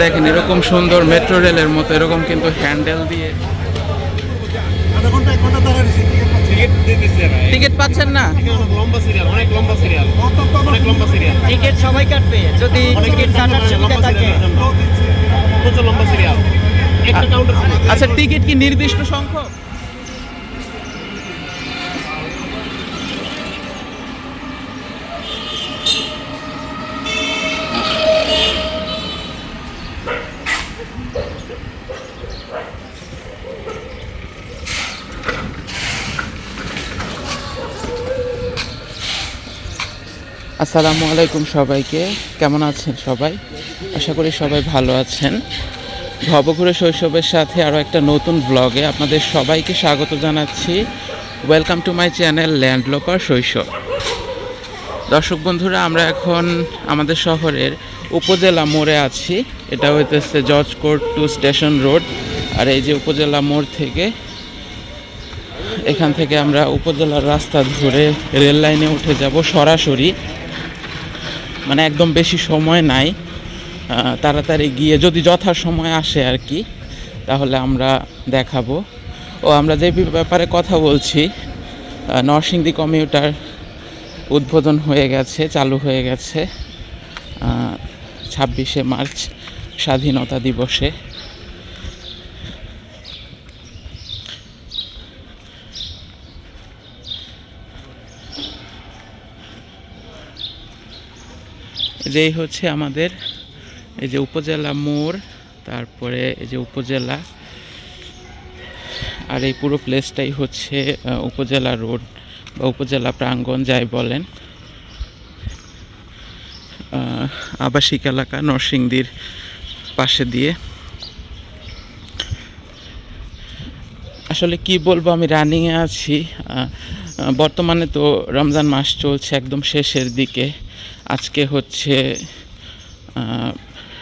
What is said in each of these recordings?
দেখেন এরকম সুন্দর মেট্রো রেলের মতো এরকম কিন্তু হ্যান্ডেল দিয়ে। টিকিট পাচ্ছেন না? টিকিট সবাই কাটবে যদি টিকিট কাটার সুবিধা থাকে। প্রচুর লম্বা সিরিয়াল আচ্ছা টিকিট কি নির্দিষ্ট সংখ্যক? আসসালামু আলাইকুম সবাইকে। কেমন আছেন সবাই? আশা করি সবাই ভালো আছেন। ভবঘুরে শৈশবের সাথে আরও একটা নতুন ব্লগে আপনাদের সবাইকে স্বাগত জানাচ্ছি। Welcome to my channel landloper শৈশব দর্শক বন্ধুরা, আমরা এখন আমাদের শহরের উপজেলা মোড়ে আছি। এটা হইতেছে George court to station road আর এই যে উপজেলা মোড় থেকে, এখান থেকে আমরা উপজেলার রাস্তা ধরে রেল লাইনে উঠে যাব সরাসরি। মানে একদম বেশি সময় নাই তাড়াতাড়ি গিয়ে যদি যথা সময় আসে আর কি, তাহলে আমরা দেখাবো। ও, আমরা যে ব্যাপারে কথা বলছি নরসিংদী কমিউটার উদ্বোধন হয়ে গেছে, চালু হয়ে গেছে ছাব্বিশে মার্চ স্বাধীনতা দিবসে। যেই হচ্ছে আমাদের এই যে উপজেলা মোড়, তারপরে এই যে উপজেলা, আর এই পুরো প্লেসটাই হচ্ছে উপজেলা রোড বা উপজেলা প্রাঙ্গণ যাই বলেন। আবাসিক এলাকা নরসিংদীর পাশে দিয়ে। আসলে কি বলব, আমি রানিংয়ে আছি। বর্তমানে তো রমজান মাস চলছে একদম শেষের দিকে। আজকে হচ্ছে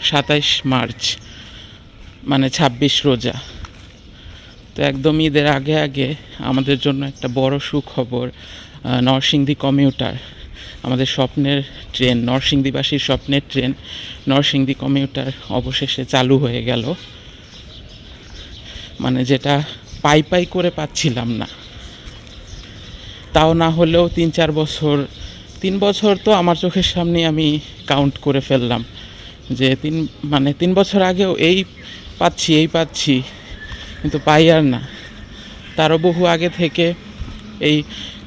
সাতাইশ মার্চ মানে ছাব্বিশ রোজা। তো একদম ঈদের আগে আগে আমাদের জন্য একটা বড় সুখবর নরসিংদী কমিউটার, আমাদের স্বপ্নের ট্রেন, নরসিংদীবাসীর স্বপ্নের ট্রেন, নরসিংদী কমিউটার অবশেষে চালু হয়ে গেল। মানে যেটা পাই পাই করে পাচ্ছিলাম না। তাও না হলেও তিন চার বছর তিন বছর তো আমার চোখের সামনে আমি কাউন্ট করে ফেললাম যে তিন মানে তিন বছর আগেও এই পাচ্ছি এই পাচ্ছি, কিন্তু পাই আর না। তারও বহু আগে থেকে এই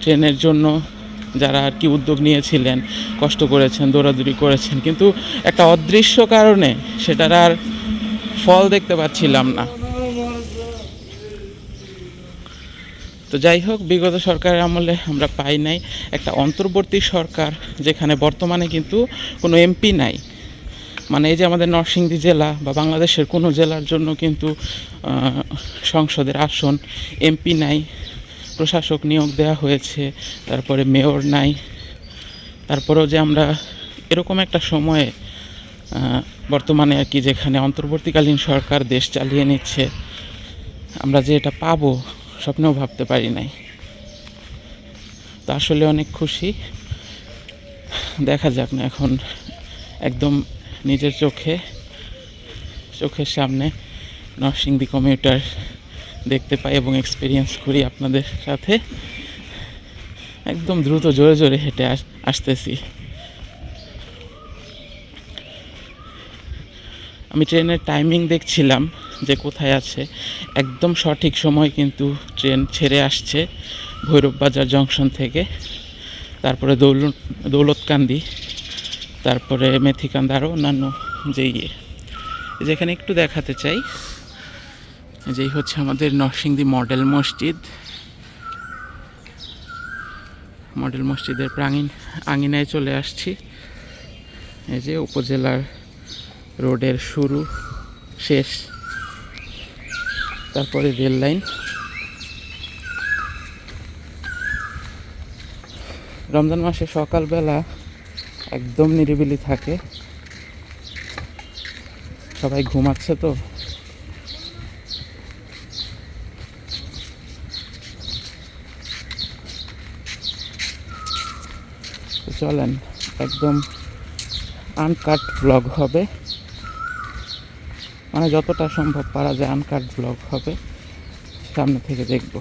ট্রেনের জন্য যারা আর কি উদ্যোগ নিয়েছিলেন, কষ্ট করেছেন, দৌড়াদৌড়ি করেছেন, কিন্তু একটা অদৃশ্য কারণে সেটার আর ফল দেখতে পাচ্ছিলাম না। তো যাই হোক, বিগত সরকারের আমলে আমরা পাই নাই। একটা অন্তর্বর্তী সরকার যেখানে বর্তমানে কিন্তু কোনো এমপি নাই। মানে এই যে আমাদের নরসিংদী জেলা বা বাংলাদেশের কোনো জেলার জন্য কিন্তু সংসদের আসন এমপি নাই, প্রশাসক নিয়োগ দেওয়া হয়েছে, তারপরে মেয়র নাই। তারপরেও যে আমরা এরকম একটা সময়ে বর্তমানে আর কি যেখানে অন্তর্বর্তীকালীন সরকার দেশ চালিয়ে নিচ্ছে, আমরা যে এটা পাবো স্বপ্নেও ভাবতে পারি নাই। তো আসলে অনেক খুশি। দেখা যাক না এখন একদম নিজের চোখে, চোখের সামনে নরসিংদী কমিউটার দেখতে পাই এবং এক্সপিরিয়েন্স করি আপনাদের সাথে। একদম দ্রুত জোরে জোরে হেঁটে আসতেছি। আমি ট্রেনের টাইমিং দেখছিলাম। যে কোথায় আছে, একদম সঠিক সময় কিন্তু ট্রেন ছেড়ে আসছে ভৈরব বাজার জংশন থেকে। তারপরে দৌলত দৌলতকান্দি, তারপরে মেথিকান্দা আরও অন্যান্য যে ইয়ে। যেখানে একটু দেখাতে চাই, যেই হচ্ছে আমাদের নরসিংদী মডেল মসজিদ। মডেল মসজিদের প্রাঙ্গিন, আঙিনায় চলে আসছি। এই যে উপজেলার রোডের শুরু, শেষ। তারপরে রেল লাইন। রমজান মাসে সকালবেলা একদম নিরিবিলি থাকে। সবাই ঘুমাচ্ছে তো। চলেন, একদম আনকাট ব্লগ হবে। মানে যতটা সম্ভব পারা যায় আনকাট ব্লগ হবে, সামনে থেকে দেখব।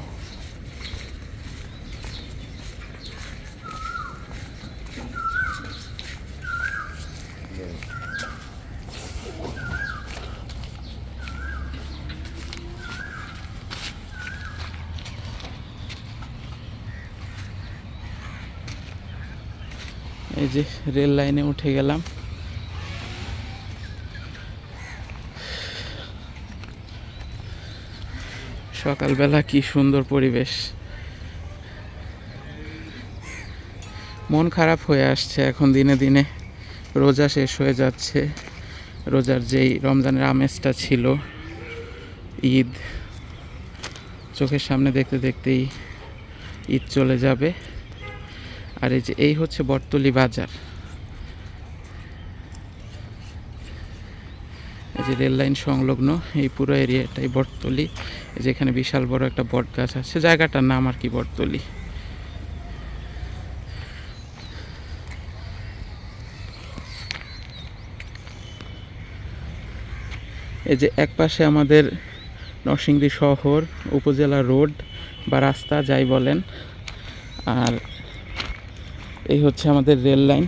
এই যে রেল লাইনে উঠে গেলাম। সকালবেলা কি সুন্দর পরিবেশ। মন খারাপ হয়ে আসছে এখন দিনে দিনে। রোজা শেষ হয়ে যাচ্ছে। রোজার যেই রমজানের আমেজটা ছিল, ঈদ, চোখের সামনে দেখতে দেখতেই ঈদ চলে যাবে। আর এই যে, এই হচ্ছে বটতলি বাজার। এই যে রেল লাইন সংলগ্ন এই পুরো এরিয়াটাই বটতলি। এই যে এখানে বিশাল বড় একটা বট গাছ আছে। জায়গাটার নাম আর কি বটতলি। এই যে এক পাশে আমাদের নরসিংদী শহর, উপজেলা রোড বা রাস্তা যাই বলেন। আর এই হচ্ছে আমাদের রেল লাইন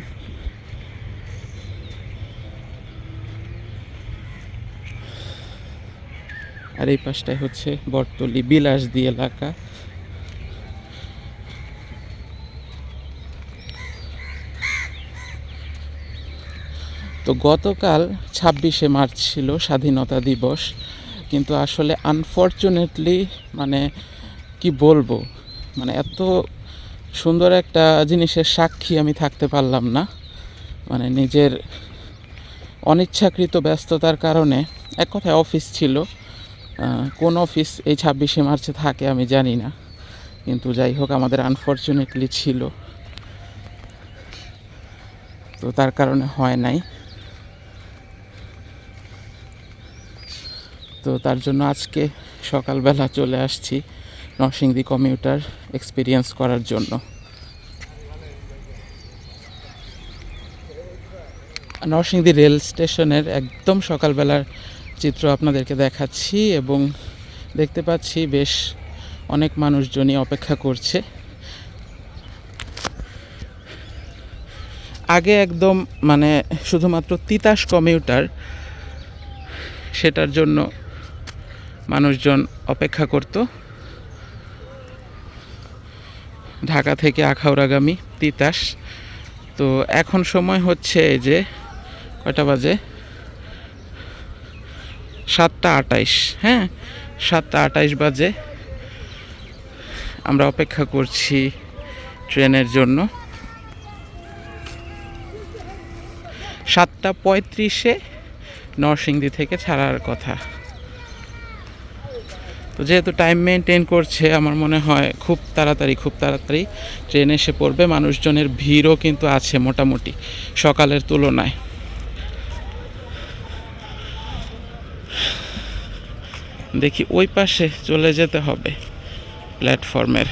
আর এই পাশটায় হচ্ছে বটতলি, বিলাসদি এলাকা। তো গতকাল ছাব্বিশে মার্চ ছিল স্বাধীনতা দিবস, কিন্তু আসলে আনফর্চুনেটলি মানে কি বলব মানে এত সুন্দর একটা জিনিসের সাক্ষী আমি থাকতে পারলাম না। মানে নিজের অনিচ্ছাকৃত ব্যস্ততার কারণে, এক কথায় অফিস ছিল। কোন অফিস এই ছাব্বিশে মার্চে থাকে আমি জানি না। কিন্তু যাই হোক, আমাদের আনফর্চুনেটলি ছিল। তো তার কারণে হয় নাই। তো তার জন্য আজকে সকালবেলা চলে আসছি নরসিংদী কমিউটার এক্সপিরিয়েন্স করার জন্য। নরসিংদী রেল স্টেশনের একদম সকালবেলার চিত্র আপনাদেরকে দেখাচ্ছি এবং দেখতে পাচ্ছি বেশ অনেক মানুষজনই অপেক্ষা করছে। আগে একদম মানে শুধুমাত্র তিতাস কমিউটার, সেটার জন্য মানুষজন অপেক্ষা করত। ঢাকা থেকে আখাউড়াগামী তিতাস। তো এখন সময় হচ্ছে যে কয়টা বাজে? সাতটা আটাইশ। হ্যাঁ। সাতটা আটাইশ বাজে। আমরা অপেক্ষা করছি ট্রেনের জন্য। সাতটা পঁয়ত্রিশে নরসিংদী থেকে ছাড়ার কথা। তো যেহেতু টাইম মেনটেন করছে আমার মনে হয় খুব তাড়াতাড়ি খুব তাড়াতাড়ি ট্রেন এসে পড়বে। মানুষজনের ভিড়ও কিন্তু আছে মোটামুটি সকালের তুলনায়। দেখি ওই পাশে চলে যেতে হবে প্ল্যাটফর্মের।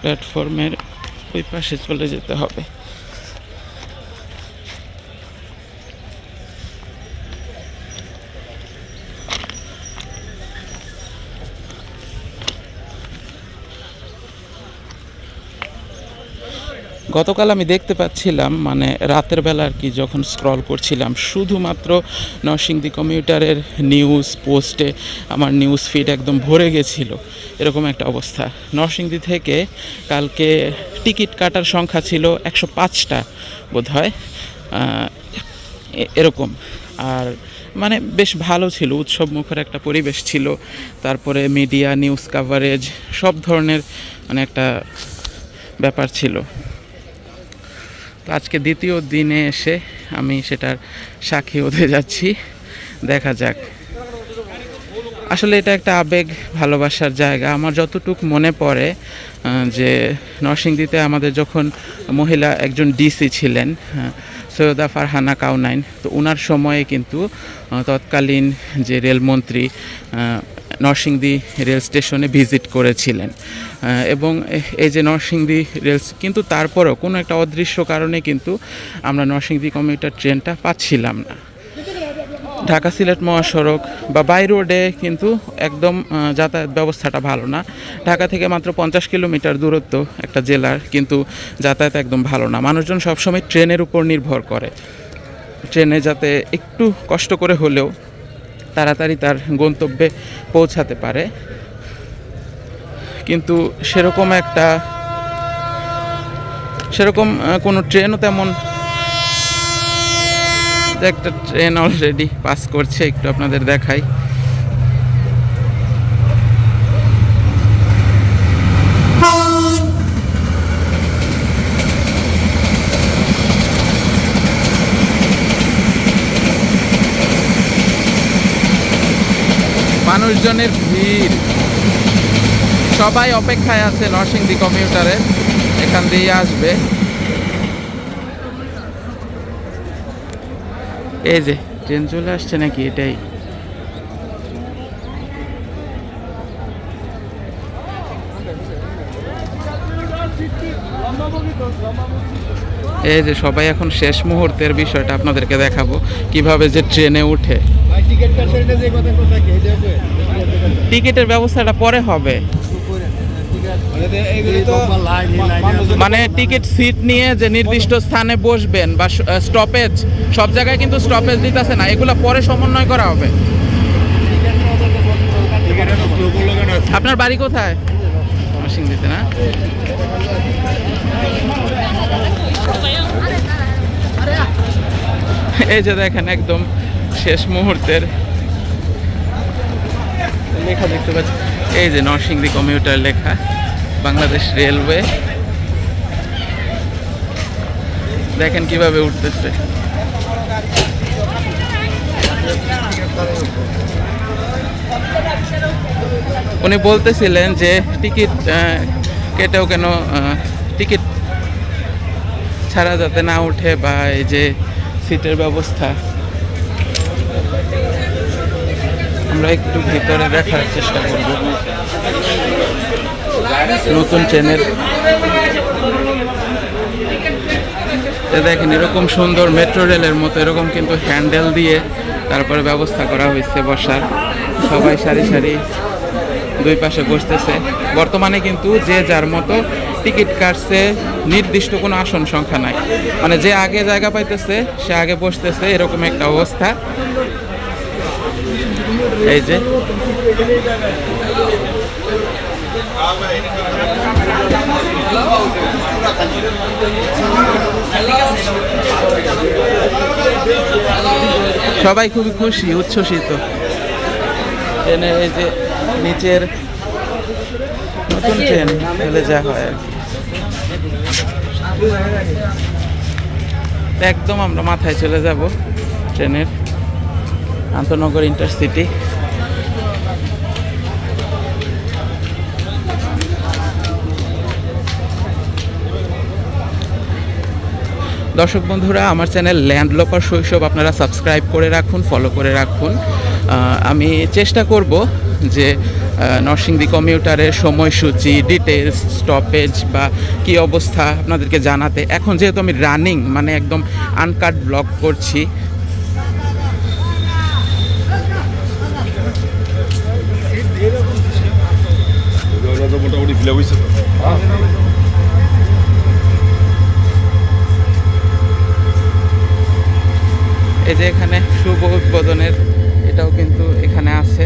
প্ল্যাটফর্মের ওই পাশে চলে যেতে হবে। গতকাল আমি দেখতে পাচ্ছিলাম মানে রাতের বেলা আর কি যখন স্ক্রল করছিলাম, শুধুমাত্র নরসিংদী কমিউটারের নিউজ পোস্টে আমার নিউজ ফিড একদম ভরে গেছিল। এরকম একটা অবস্থা। নরসিংদী থেকে কালকে টিকিট কাটার সংখ্যা ছিল একশো পাঁচটা বোধ হয় এরকম। আর মানে বেশ ভালো ছিল উৎসব মুখর একটা পরিবেশ ছিল। তারপরে মিডিয়া নিউজ কাভারেজ সব ধরনের মানে একটা ব্যাপার ছিল। তো আজকে দ্বিতীয় দিনে এসে আমি সেটার সাক্ষী হতে যাচ্ছি। দেখা যাক। আসলে এটা একটা আবেগ, ভালোবাসার জায়গা। আমার যতটুক মনে পড়ে যে নরসিংদীতে আমাদের যখন মহিলা একজন ডিসি ছিলেন সৈয়দা ফারহানা কাউনাইন, তো ওনার সময়ে কিন্তু তৎকালীন যে রেলমন্ত্রী নরসিংদী রেল স্টেশনে ভিজিট করেছিলেন। এবং এই যে নরসিংদী রেল কিন্তু তারপরও কোনো একটা অদৃশ্য কারণে কিন্তু আমরা নরসিংদী কমিউটার ট্রেনটা পাচ্ছিলাম না। ঢাকা সিলেট মহাসড়ক বা বাই রোডে কিন্তু একদম যাতায়াত ব্যবস্থাটা ভালো না। ঢাকা থেকে মাত্র পঞ্চাশ কিলোমিটার দূরত্ব একটা জেলার, কিন্তু যাতায়াত একদম ভালো না। মানুষজন সবসময় ট্রেনের উপর নির্ভর করে। ট্রেনে যাতে একটু কষ্ট করে হলেও তাড়াতাড়ি তার গন্তব্যে পৌঁছাতে পারে। কিন্তু সেরকম একটা, সেরকম কোনো ট্রেনও তেমন, একটা ট্রেন অলরেডি পাস করছে, একটু আপনাদের দেখাই। মানুষজনের ভিড়। সবাই অপেক্ষায় আছে নরসিংদী কমিউটারে। এখান দিয়ে আসবে। এই যে, ট্রেন চলে আসছে নাকি? এটাই। এই যে, সবাই এখন শেষ মুহূর্তের বিষয়টা আপনাদেরকে দেখাবো। কীভাবে যে ট্রেনে উঠে। টিকিট যে কথা কথা কি? এটা টিকিটের ব্যবস্থাটা পরে হবে। মানে টিকিট সিট নিয়ে যে নির্দিষ্ট স্থানে বসবেন বা স্টপেজ সব জায়গায় কিন্তু স্টপেজ দিতেছে না। এগুলো পরে সমন্বয় করা হবে। আপনার বাড়ি কোথায়? নরসিংদীতে না? এই যে দেখেন একদম শেষ মুহূর্তের লেখা দেখতে পাচ্ছি। এই যে নরসিংদী কমিউটার লেখা, বাংলাদেশ রেলওয়ে। দেখেন কীভাবে উঠতেছে। উনি বলতেছিলেন যে টিকিট কেটেও কেন টিকিট ছাড়া যাতে না উঠে বা এই যে সিটের ব্যবস্থা। আমরা একটু ভিতরে দেখার চেষ্টা করব। নতুন ট্রেনের দেখেন, এরকম সুন্দর মেট্রো রেলের মতো, এরকম কিন্তু হ্যান্ডেল দিয়ে তারপরে ব্যবস্থা করা হয়েছে বসার। সবাই সারি সারি দুই পাশে বসতেছে। বর্তমানে কিন্তু যে যার মতো টিকিট কাটছে, নির্দিষ্ট কোনো আসন সংখ্যা নাই। মানে যে আগে জায়গা পাইতেছে, সে আগে বসতেছে, এরকম একটা অবস্থা। এই যে। সবাই খুবই খুশি উচ্ছ্বসিত। ট্রেনের এই যে নিচের নতুন ট্রেন ফেলে যা হয় আর কি। একদম আমরা মাথায় চলে যাব ট্রেনের। আন্তনগর ইন্টারসিটি। দর্শক বন্ধুরা, আমার চ্যানেল ল্যান্ডলপার শৈশব আপনারা সাবস্ক্রাইব করে রাখুন ফলো করে রাখুন। আমি চেষ্টা করব যে নরসিংদী কমিউটারের সময়সূচি ডিটেলস স্টপেজ বা কি অবস্থা আপনাদেরকে জানাতে। এখন যেহেতু আমি রানিং মানে একদম আনকাট ব্লগ করছি ওটা ফিলে তো। এই যে এখানে শুভ উদ্বোধনের এটাও কিন্তু এখানে আছে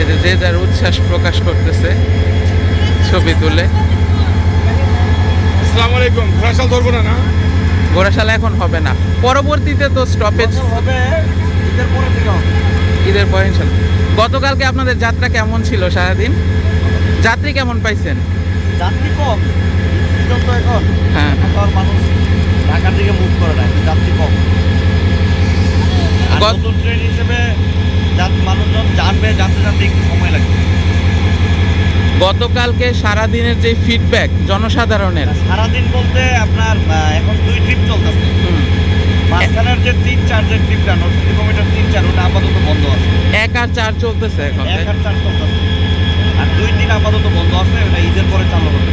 এই যে যে যার উচ্ছ্বাস প্রকাশ করতেছে ছবি তুলে আসসালামু ধরবো না না? গোরাশালা এখন হবে না। পরবর্তীতে তো স্টপেজ হবে ঈদের পরে থেকে হবে। ঈদের পরে ইনশাল্লাহ। গতকালকে আপনাদের যাত্রা কেমন ছিল সারাদিন? যাত্রী কেমন পাইছেন? যাত্রী কম সিজন তো এখন। হ্যাঁ। মানুষ ঢাকার দিকে মুভ করে না যাত্রী কম। নতুন ট্রেন হিসেবে মানুষজন জানবে জানতে জানতে একটু সময় লাগবে গতকালকে সারাদিনের যে ফিডব্যাক জনসাধারণের। সারাদিন বলতে আপনার এখন দুই ট্রিপ চলতেছে। মাঝখানের যে তিন চার যে ট্রিপটা নর্থ কিলোমিটার তিন চার ওটা আপাতত বন্ধ আছে। এক আর চার চলতেছে এখন এক আর চার চলতেছে। আর দুই তিন আপাতত বন্ধ আছে ওটা ঈদের পরে চালু হবে।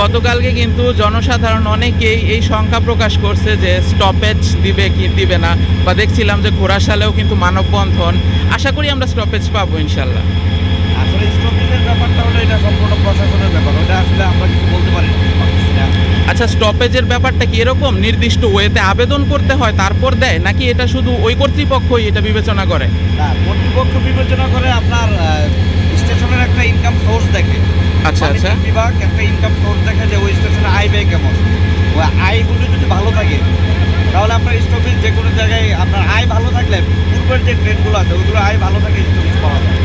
গতকালকে কিন্তু জনসাধারণ অনেকেই এই শঙ্কা প্রকাশ করছে যে স্টপেজ দিবে কি দিবে না বা দেখছিলাম যে ঘোড়াশালেও কিন্তু মানববন্ধন। আশা করি আমরা স্টপেজ পাবো ইনশাল্লাহ আসলে স্টপেজের ব্যাপারটা হলো এটা সম্পূর্ণ প্রশাসনের ব্যাপার ওটা আসলে আমরা কিছু বলতে পারি না, আচ্ছা স্টপেজের ব্যাপারটা কি এরকম? নির্দিষ্ট ওয়েতে আবেদন করতে হয় তারপর দেয়? নাকি এটা শুধু ওই কর্তৃপক্ষই এটা বিবেচনা করে? না কর্তৃপক্ষ বিবেচনা করে আপনার স্টেশনের একটা ইনকাম সোর্স দেখে। আচ্ছা আচ্ছা। বিভাগ একটা ইনকাম সোর্স দেখে যে ওই স্টেশনে আয় ব্যয় কেমন। ওই আয়গুলো যদি ভালো থাকে তাহলে আপনার স্টপেজ যে কোনো জায়গায় আপনার আয় ভালো থাকলে পূর্বের যে ট্রেনগুলো আছে ওইগুলো আয় ভালো থাকে স্টপেজ পাওয়া যায়।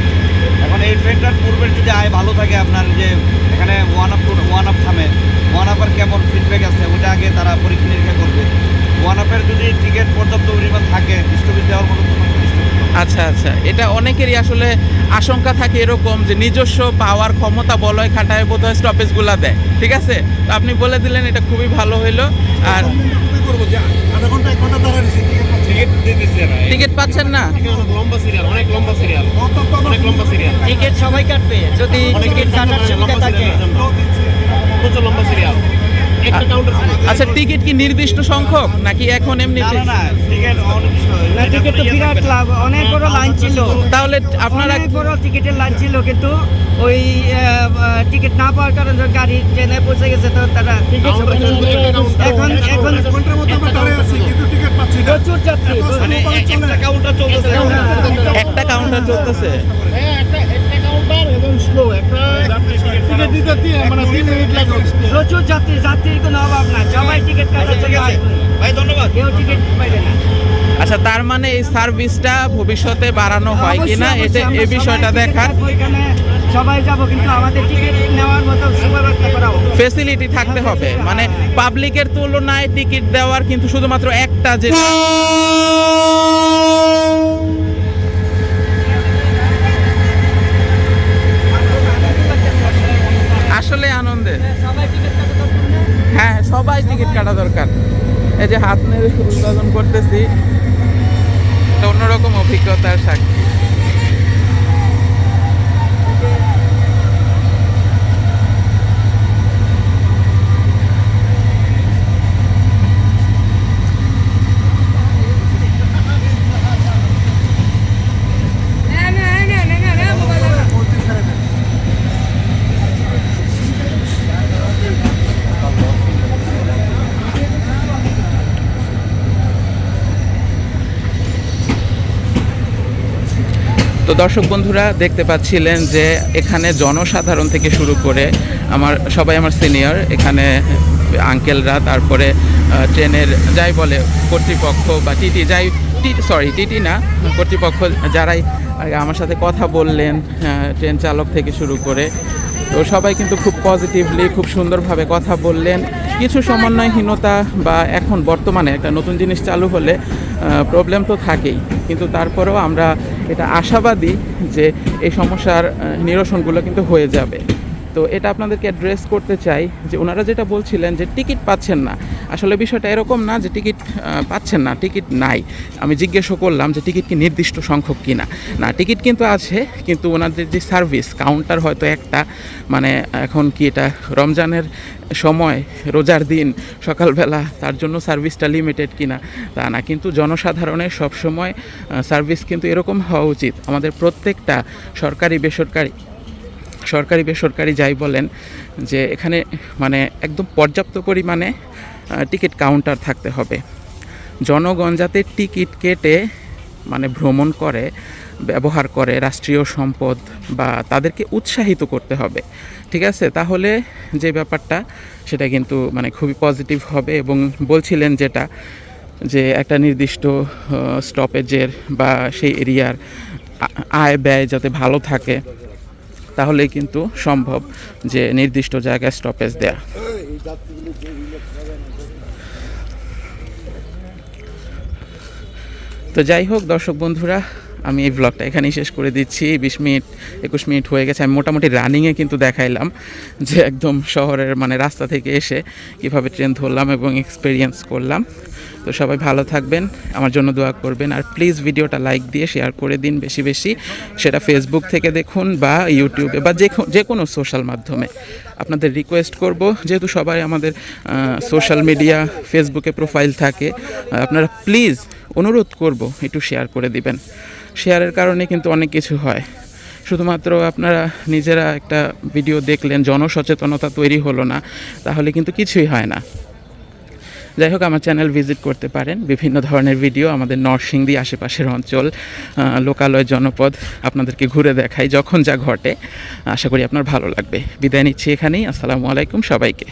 এই ট্রেনটার পূর্বের যদি আয় ভালো থাকে আপনার যে এখানে one up two one up থামে ওয়ান আপের কেমন ফিডব্যাক আছে ওটা আগে তারা পরীক্ষা নিরীক্ষা করবে। ওয়ান আপের যদি টিকিট পর্যাপ্ত পরিমাণ থাকে স্টপেজ দেওয়ার মতো আচ্ছা আচ্ছা। এটা অনেকেরই আসলে আশঙ্কা থাকে এরকম যে নিজস্ব পাওয়ার ক্ষমতা বলয় খাটায় বোধহয় স্টপেজগুলো দেয়। ঠিক আছে? তো আপনি বলে দিলেন এটা খুবই ভালো হইল। আর কি করব যে আধা ঘণ্টা এক ঘণ্টা দাঁড়া রয়েছে টিকিট পাচ্ছেন না? লম্বা সিরিয়াল অনেক লম্বা সিরিয়াল অনেক লম্বা সিরিয়াল টিকিট সবাই কাটবে। যদি টিকিট কাটার সুবিধা থাকে। প্রচুর লম্বা সিরিয়াল আচ্ছা টিকিট কি নির্দিষ্ট সংখ্যক? নাকি এখন এমনি না না না টিকিট অনির্দিষ্ট। না টিকিট তো বিরাট লাভ। অনেক বড় লাইন ছিল। তাহলে আপনারা অনেক বড় টিকিটের লাইন ছিল কিন্তু ওই টিকিট না পাওয়ার কারণে গাড়ি ট্রেনে পৌঁছে গেছে তো তারা এখন এখন ঘণ্টার মতো আমরা দাঁড়িয়ে আছি কিন্তু টিকিট পাচ্ছি না। প্রচুর যাত্রী। মানে একটা কাউন্টার চলতেছে। একটা কাউন্টার চলতেছে। একটা একটা কাউন্টার এবং স্লো একটা দিতে মানে তিন মিনিট লাগে প্রচুর যাত্রী যাত্রীর কোনো অভাব না সবাই টিকিট কাটার জন্য ভাই ধন্যবাদ। কেউ টিকিট পাইবে না। আচ্ছা তার মানে এই সার্ভিসটা ভবিষ্যতে বাড়ানো হয় কিনা? এটা এই বিষয়টা দেখার। সবাই যাব কিন্তু আমাদের টিকিট নেওয়ার মতো সুব্যবস্থা করা ফেসিলিটি থাকতে হবে। মানে পাবলিকের তুলনায় টিকিট দেওয়ার কিন্তু শুধুমাত্র একটা যে আসলে আনন্দের সবাই টিকিট কাটা দরকার না? হ্যাঁ সবাই টিকিট কাটা দরকার। এই যে হাত নেড়ে উদ্বোধন করতেছি। অন্যরকম অভিজ্ঞতার সাক্ষী। তো দর্শক বন্ধুরা, দেখতে পাচ্ছিলেন যে এখানে জনসাধারণ থেকে শুরু করে আমার, সবাই আমার সিনিয়র, এখানে আঙ্কেলরা, তারপরে ট্রেনের যাই বলে কর্তৃপক্ষ বা টিটি যাই সরি টিটি না, কর্তৃপক্ষ যারাই আমার সাথে কথা বললেন ট্রেন চালক থেকে শুরু করে, তো সবাই কিন্তু খুব পজিটিভলি খুব সুন্দরভাবে কথা বললেন। কিছু সমন্বয়হীনতা বা এখন বর্তমানে একটা নতুন জিনিস চালু হলে প্রবলেম তো থাকেই। কিন্তু তারপরেও আমরা এটা আশাবাদী যে এই সমস্যার নিরসনগুলো কিন্তু হয়ে যাবে। তো এটা আপনাদেরকে অ্যাড্রেস করতে চাই যে ওনারা যেটা বলছিলেন যে টিকিট পাচ্ছেন না আসলে বিষয়টা এরকম না যে টিকিট পাচ্ছেন না, টিকিট নাই। আমি জিজ্ঞেসও করলাম যে টিকিট কি নির্দিষ্ট সংখ্যক কিনা? না না টিকিট কিন্তু আছে, কিন্তু ওনাদের যে সার্ভিস, কাউন্টার হয়তো একটা মানে এখন কি এটা রমজানের সময়, রোজার দিন, সকালবেলা তার জন্য সার্ভিসটা লিমিটেড কিনা, তা না। কিন্তু জনসাধারণের সবসময় সার্ভিস কিন্তু এরকম হওয়া উচিত। আমাদের প্রত্যেকটা সরকারি, বেসরকারি সরকারি, বেসরকারি যাই বলেন, যে এখানে মানে একদম পর্যাপ্ত পরিমাণে টিকিট কাউন্টার থাকতে হবে। জনগণ যাতে টিকিট কেটে মানে ভ্রমণ করে, ব্যবহার করে, রাষ্ট্রীয় সম্পদ বা তাদেরকে উৎসাহিত করতে হবে, ঠিক আছে? তাহলে যে ব্যাপারটা, সেটা কিন্তু মানে খুবই পজিটিভ হবে এবং বলছিলেন যেটা, যে একটা নির্দিষ্ট স্টপেজের বা সেই এরিয়ার আয় ব্যয় যাতে ভালো থাকে তাহলে কিন্তু সম্ভব যে নির্দিষ্ট জায়গায় স্টপেজ দেয়া। তো যাই হোক, দর্শক বন্ধুরা, আমি এই ব্লগটা এখানেই শেষ করে দিচ্ছি। বিশ মিনিট, একুশ মিনিট হয়ে গেছে। আমি মোটামুটি রানিংয়ে কিন্তু দেখাইলাম যে একদম শহরের মানে রাস্তা থেকে এসে কীভাবে ট্রেন ধরলাম এবং এক্সপিরিয়েন্স করলাম। তো সবাই ভালো থাকবেন, আমার জন্য দোয়া করবেন আর প্লিজ ভিডিওটা লাইক দিয়ে শেয়ার করে দিন বেশি বেশি। সেটা ফেসবুক থেকে দেখুন বা ইউটিউবে বা যে যে কোনো সোশ্যাল মাধ্যমে। আপনাদের রিকোয়েস্ট করব, যেহেতু সবাই আমাদের সোশ্যাল মিডিয়া ফেসবুকে প্রোফাইল থাকে আপনারা প্লিজ অনুরোধ করব একটু শেয়ার করে দিবেন। শেয়ারের কারণে কিন্তু অনেক কিছু হয়। শুধুমাত্র আপনারা নিজেরা একটা ভিডিও দেখলেন, জনসচেতনতা তৈরি হলো না, তাহলে কিন্তু কিছুই হয় না। যাই হোক, আমার চ্যানেল ভিজিট করতে পারেন। বিভিন্ন ধরনের ভিডিও আমাদের নরসিংদী আশেপাশের অঞ্চল লোকালয় জনপদ আপনাদেরকে ঘুরে দেখাই, যখন যা ঘটে। আশা করি আপনার ভালো লাগবে। বিদায় নিচ্ছি এখানেই। আসসালামু আলাইকুম সবাইকে।